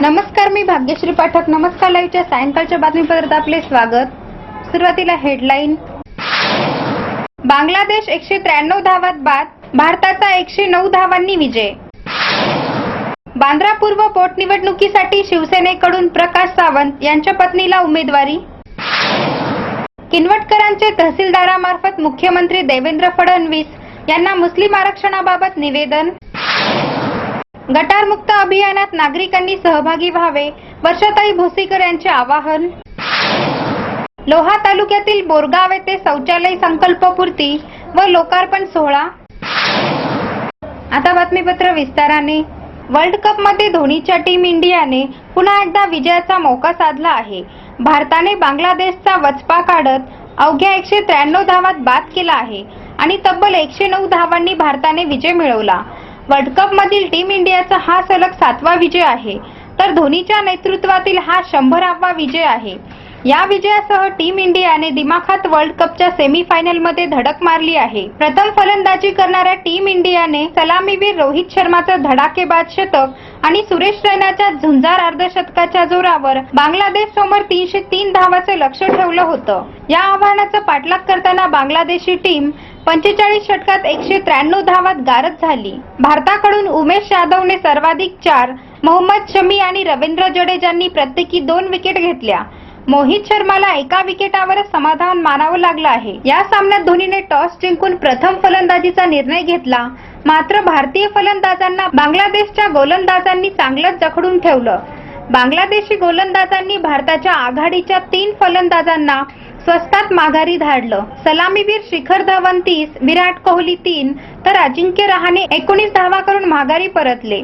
नमस्कार मी भाग्यश्री पाठक. नमस्कार लाईव्हच्या सायंकाळच्या बातमीपत्रात आपले स्वागत. सुरुवातीला हेडलाईन. बांगलादेश एकशे त्र्याण्णव धावात बाद भारताचा एकशे नऊ धावांनी विजय. बांद्रा पूर्व पोटनिवडणुकीसाठी शिवसेनेकडून प्रकाश सावंत यांच्या पत्नीला उमेदवारी. किनवटकरांचे तहसीलदारामार्फत मुख्यमंत्री देवेंद्र फडणवीस यांना मुस्लिम आरक्षणाबाबत निवेदन. गटारमुक्त अभियानात नागरिकांनी सहभागी व्हावे वर्षाताई भोसीकर यांचे आवाहन. लोहा तालुक्यातील बोरगाव येथे शौचालय संकल्पपूर्ती व लोकार्पण सोहळा. आता बातमीपत्र विस्ताराने. वर्ल्ड कपमध्ये धोनीच्या टीम इंडियाने पुन्हा एकदा विजयाचा मौका साधला आहे. भारताने बांगलादेशचा वचपा काढत अवघ्या एकशे त्र्याण्णव धावात बाद केला आहे आणि तब्बल एकशे नऊ धावांनी भारताने विजय मिळवला. वर्ल्ड कप मधील टीम इंडियाचा हा सलग सातवा विजय आहे. तर धोनीच्या नेतृत्वातील हा शंभरावा विजय आहे. या विजयासह टीम इंडियाने दिमाखात वर्ल्ड कपच्या सेमीफायनलमध्ये धडक मारली आहे. प्रथम फलंदाजी करणाऱ्या टीम इंडियाने सलामीवीर रोहित शर्माचं धडाकेबाद शतक आणि सुरेश रैनाच्या झुंजार अर्धशतकाच्या जोरावर बांगलादेश समोर तीनशे तीन धावाचं लक्ष ठेवलं होतं. या आव्हानाचा पाठलाग करताना बांगलादेशी टीम पंचेचाळीस षटकात एकशे त्र्याण्णव धावात गारद झाली. भारताकडून उमेश यादवने सर्वाधिक चार मोहम्मद शमी आणि रवींद्र जडेजांनी प्रत्येकी दोन विकेट घेतल्या. मोहित शर्माला एका विकेटावरच समाधान मानावं लागलं आहे. या सामन्यात धोनीने टॉस जिंकून प्रथम फलंदाजीचा निर्णय घेतला. मात्र भारतीय फलंदाजांना बांगलादेशच्या गोलंदाजांनी चांगलंच जखडून ठेवलं. बांगलादेशी गोलंदाजांनी भारताच्या आघाडीच्या तीन फलंदाजांना स्वस्तात माघारी धाडलं. सलामीवीर शिखर धवन तीस विराट कोहली तीन तर अजिंक्य रहाणे एकोणीस धावा करून माघारी परतले.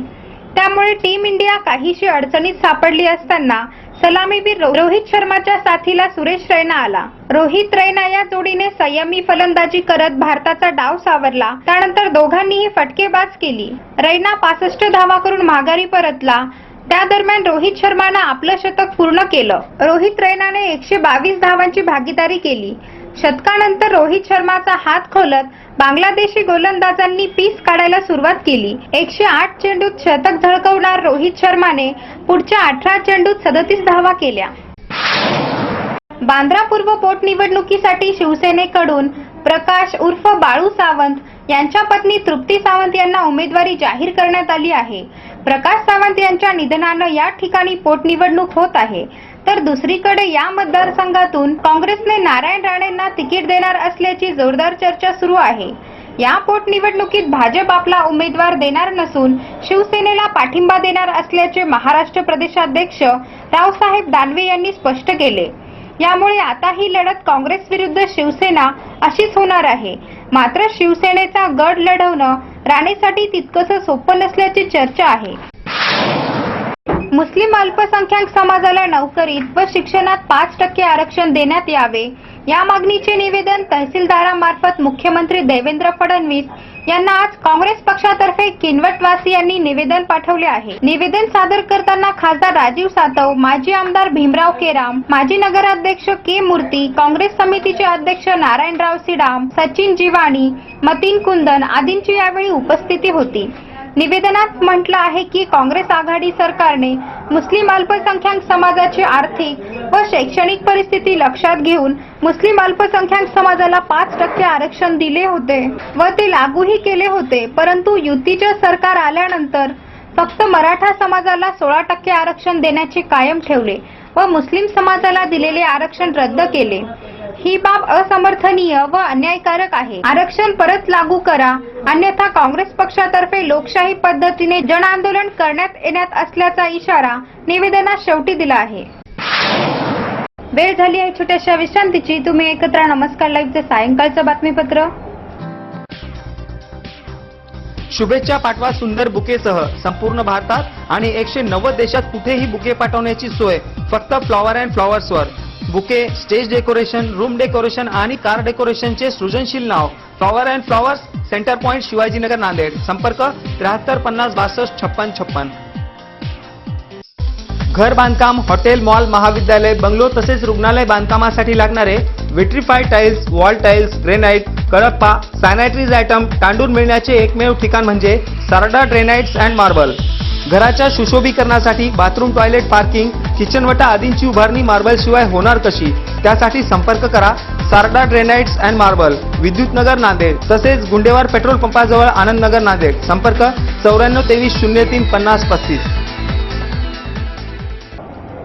त्यामुळे टीम इंडिया काहीशी अडचणीत सापडली असताना सलामीवीर रोहित शर्माच्या साथीला सुरेश रैना आला. रोहित रैना या जोडीने संयमी फलंदाजी करत भारताचा डाव सावरला. त्यानंतर दोघांनीही फटकेबाज केली. रैना पासष्ट धावा करून माघारी परतला. त्या दरम्यान रोहित शर्मानं आपलं शतक पूर्ण केलं. रोहित रैनाने एकशे बावीस धावांची भागीदारी केली. शतकानंतर रोहित शर्माचा हात खोलत बांगलादेशी गोलंदाजांनी पीस काढायला सुरुवात केली. एकशे आठ चेंडूत शतक झळकवणार रोहित शर्माने पुढच्या अठरा चेंडूत सदतीस धावा केल्या. बांद्रा पूर्व पोटनिवडणुकीसाठी शिवसेनेकडून प्रकाश उर्फ बाळू सावंत यांच्या पत्नी तृप्ती सावंत यांना उमेदवारी जाहीर करण्यात आली आहे. प्रकाश सावंत यांच्या निधनानं या ठिकाणी पोटनिवडणूक होत आहे. तर दुसरीकडे या मतदारसंघातून काँग्रेसने नारायण राणेंना तिकीट देणार असल्याची जोरदार चर्चा सुरू आहे. या पोटनिवडणुकीत भाजप आपला उमेदवार देणार नसून शिवसेनेला पाठिंबा देणार असल्याचे महाराष्ट्र प्रदेशाध्यक्ष रावसाहेब दानवे यांनी स्पष्ट केले. यामुळे आता ही लढत काँग्रेस विरुद्ध शिवसेना अशीच होणार आहे. मात्र शिवसेनेचा गड लढवणं राणेसाठी तितकंसं सोपं नसल्याची चर्चा आहे. मुस्लिम अल्पसंख्याक समाजाला नोकरीत व शिक्षणात पाच टक्के आरक्षण देण्यात यावे. या मागणीचे निवेदन तहसीलदारामार्फत मुख्यमंत्री देवेंद्र फडणवीस यांना आज काँग्रेस पक्षातर्फे किनवटवासियांनी निवेदन पाठवले आहे. निवेदन सादर करताना खासदार राजीव सातव माजी आमदार भीमराव केराम माजी नगराध्यक्ष के मूर्ती काँग्रेस समितीचे अध्यक्ष नारायणराव सिडाम सचिन जिवाणी मतीन कुंदन आदींची यावेळी उपस्थिती होती. निवेदनात म्हटलं आहे की काँग्रेस आघाडी सरकारने मुस्लिम अल्पसंख्याक समाजाची आर्थिक व शैक्षणिक परिस्थिती लक्षात घेऊन मुस्लिम अल्पसंख्याक समाजाला पाच टक्के आरक्षण दिले होते व ते लागूही केले होते. परंतु युतीचे सरकार आल्यानंतर फक्त मराठा समाजाला सोळा टक्के आरक्षण देण्याचे कायम ठेवले व मुस्लिम समाजाला दिलेले आरक्षण रद्द केले. ही बाब असमर्थनीय व अन्यायकारक आहे. आरक्षण परत लागू करा. अन्यथा काँग्रेस पक्षातर्फे लोकशाही पद्धतीने जन आंदोलन करण्यात येण्यात असल्याचा इशारा निवेदनात शेवटी दिला आहे. वेळ झाली आहे छोट्याशा विश्रांतीची. तुम्ही एकत्र नमस्कार. लाईव्हचं सायंकाळचं बातमीपत्र. शुभेच्छा पाठवा सुंदर बुकेसह संपूर्ण भारतात आणि एकशे नव्वद देशात कुठेही बुके पाठवण्याची सोय. फक्त flower and फ्लॉवर्सवर bouquet stage decoration room decoration आणि कार डेकोरेशनचे सृजनशील नाव. Flower and flowers centre point Shivajinagar Nanded. संपर्क त्र्याहत्तर पन्नास बासष्ट छप्पन छप्पन. घर बांधकाम हॉटेल मॉल महाविद्यालय बंगलो तसेच रुग्णालय बांधकामासाठी लागणारे vitrify tiles wall tiles granite Kadappa sanitaries item तांडून मिळण्याचे एकमेव ठिकाण म्हणजे सरडा ड्रेनाईट्स अँड मार्बल. घराच्या सुशोभीकरणासाठी बाथरूम टॉयलेट पार्किंग किचनवटा आदींची उभारणी मार्बल शिवाय होणार कशी? त्यासाठी संपर्क करा. सारडा ड्रेनाइट्स अँड मार्बल विद्युत नगर नांदेड तसेच गुंडेवार पेट्रोल पंपाजवळ आनंदनगर नांदेड. संपर्क चौऱ्याण्णव तेवीस शून्य तीन पन्नास पस्तीस.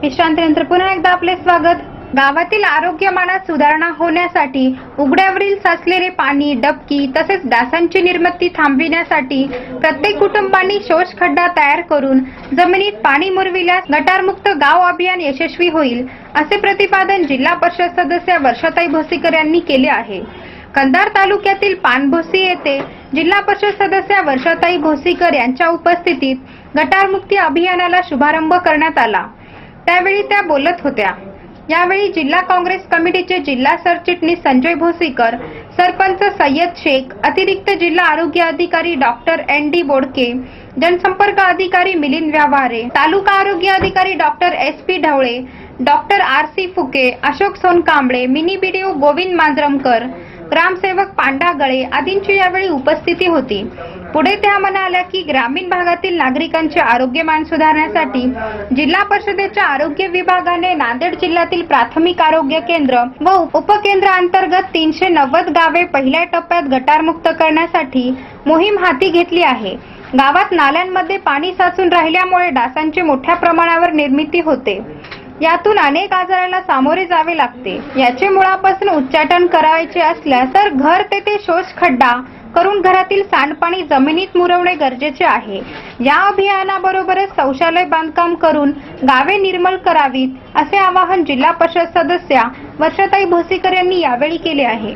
विश्रांतीनंतर पुन्हा एकदा आपले स्वागत. गावातील आरोग्यमानात सुधारणा होण्यासाठी उघड्यावरील साचलेले पाणी डबकी तसेच डासांची निर्मिती थांबविण्यासाठी प्रत्येक कुटुंबांनी शोष खड्डा तयार करून जमिनीत पाणी मुरविल्यास गटारमुक्त गाव अभियान यशस्वी होईल असे प्रतिपादन जिल्हा परिषद सदस्य वर्षाताई भोसीकर यांनी केले आहे. कंधार तालुक्यातील पानभोसी येथे जिल्हा परिषद सदस्य वर्षाताई भोसीकर यांच्या उपस्थितीत गटारमुक्ती अभियानाला शुभारंभ करण्यात आला. त्यावेळी त्या बोलत होत्या. यावेळी जिल्हा काँग्रेस कमिटीचे जिल्हा सरचिटणीस संजय भोसीकर सरपंच सय्यद शेख अतिरिक्त जिल्हा आरोग्य अधिकारी डॉक्टर एन डी बोडके जनसंपर्क अधिकारी मिलिंद व्यवहारे तालुका आरोग्य अधिकारी doctor S P Dhawale doctor R C Phuke Ashok Sonkamble mini BDO Govind Manjaramkar ग्रामसेवक पांडा गळे आदींची यावेळी उपस्थिती होती. पुढे त्या म्हणाल्या की ग्रामीण भागातील नागरिकांचे आरोग्यमान सुधारण्यासाठी जिल्हा परिषदेच्या आरोग्य विभागाने नांदेड जिल्ह्यातील प्राथमिक आरोग्य केंद्र व उपकेंद्रांतर्गत तीनशे नव्वद गावे पहिल्या टप्प्यात गटारमुक्त करण्यासाठी मोहीम हाती घेतली आहे. गावात नाल्यांमध्ये पाणी साचून राहिल्यामुळे डासांची मोठ्या प्रमाणावर निर्मिती होते. यातून अनेक आजाराला सामोरे जावे लागते. याचे मुळापासून उच्चाटन करायचे असल्यास तर घर तेथे शोष खड्डा करून घरातील सांडपाणी जमिनीत मुरवणे गरजेचे आहे. या अभियानाबरोबरच शौचालय बांधकाम करून गावे निर्मल करावीत असे आवाहन जिल्हा परिषद सदस्या वर्षाताई भोसीकर यांनी यावेळी केले आहे.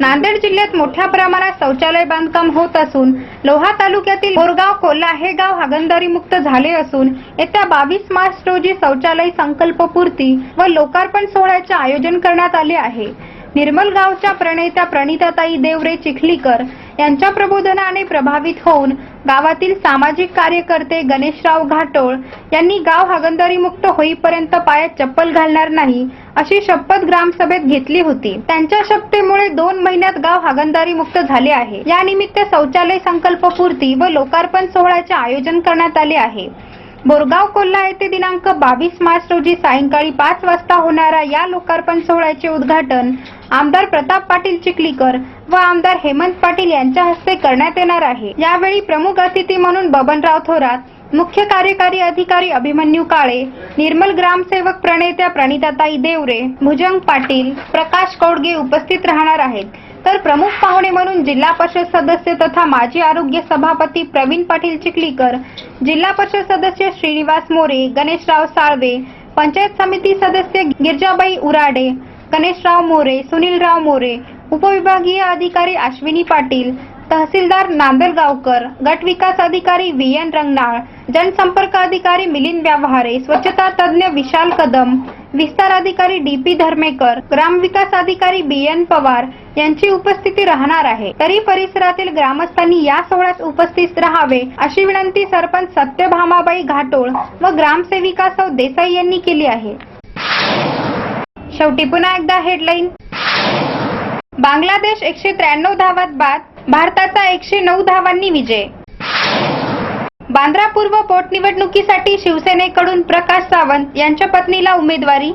नांदेड जिल्ह्यात मोठ्या प्रमाणात शौचालय बांधकाम होत असून लोहा तालुक्यातील बोरगाव कोल्हा हे गाव हागणदारी मुक्त झाले असून येत्या बावीस मार्च रोजी शौचालय संकल्पपूर्ती व लोकार्पण सोहळ्याचे आयोजन करण्यात आले आहे. निर्मल गावच्या प्रणेत्या प्रणिताताई देवरे चिखलीकर यांच्या प्रबोधनाने प्रभावित होऊन गावातील सामाजिक कार्यकर्ते गणेशराव घाटोळ यांनी गाव हागणदारी मुक्त होईपर्यंत पायात चप्पल घालणार नाही अशी शपथ ग्रामसभेत घेतली होती. त्यांच्या शपथेमुळे दोन महिन्यात गाव हागणदारी मुक्त झाले आहे. यानिमित्त शौचालय संकल्पपूर्ती व लोकार्पण सोहळ्याचे आयोजन करण्यात आले आहे. बोरगाव कोल्हा येथे दिनांक बावीस मार्च रोजी सायंकाळी पाच वाजता होणाऱ्या या लोकार्पण सोहळ्याचे उद्घाटन आमदार प्रताप पाटील चिखलीकर व आमदार हेमंत पाटील यांच्या हस्ते करण्यात येणार आहे. यावेळी प्रमुख अतिथी म्हणून बबनराव थोरात मुख्य कार्यकारी अधिकारी अभिमन्यू काळे निर्मल ग्रामसेवक प्रणेत्या प्रणिताताई देवरे भुजंग पाटील प्रकाश कौडगे उपस्थित राहणार आहेत. तर प्रमुख पाहुणे म्हणून जिल्हा परिषद सदस्य तथा माजी आरोग्य सभापती प्रवीण पाटील चिखलीकर जिल्हा परिषद सदस्य श्रीनिवास मोरे गणेशराव साळवे पंचायत समिती सदस्य गिरजाबाई उराडे गणेशराव मोरे सुनीलराव मोरे उपविभागीय अधिकारी अश्विनी पाटील तहसीलदार नांदलगावकर गट विकास अधिकारी व्ही एन रंगनाळ जनसंपर्क अधिकारी मिलिंद व्यवहारे स्वच्छता तज्ज्ञ विशाल कदम विस्तार अधिकारी डी पी धर्मेकर ग्रामविकास अधिकारी बी एन पवार यांची उपस्थिती राहणार आहे. तरी परिसरातील ग्रामस्थांनी या सोहळ्यात उपस्थित राहावे अशी विनंती सरपंच सत्यभामाबाई घाटोळ व ग्रामसेविका सौ देसाई यांनी केली आहे. शेवटी पुन्हा एकदा हेडलाईन. बांगलादेश एकशे त्र्याण्णव धावात बाद भारताचा एकशे नऊ धावांनी विजय. बांद्रा पूर्व पोटनिवडणुकीसाठी शिवसेनेकडून प्रकाश सावंत यांच्या पत्नीला उमेदवारी.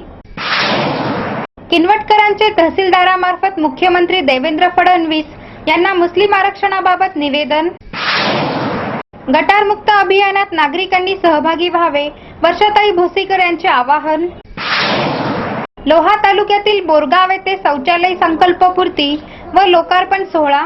किनवटकरांचे तहसीलदारामार्फत मुख्यमंत्री देवेंद्र फडणवीस यांना मुस्लिम आरक्षणाबाबत निवेदन. गटारमुक्त अभियानात नागरिकांनी सहभागी व्हावे वर्षाताई भोसीकर यांचे आवाहन. लोहा तालुक्यातील बोरगाव येथे शौचालय संकल्पपूर्ती व लोकार्पण सोहळा.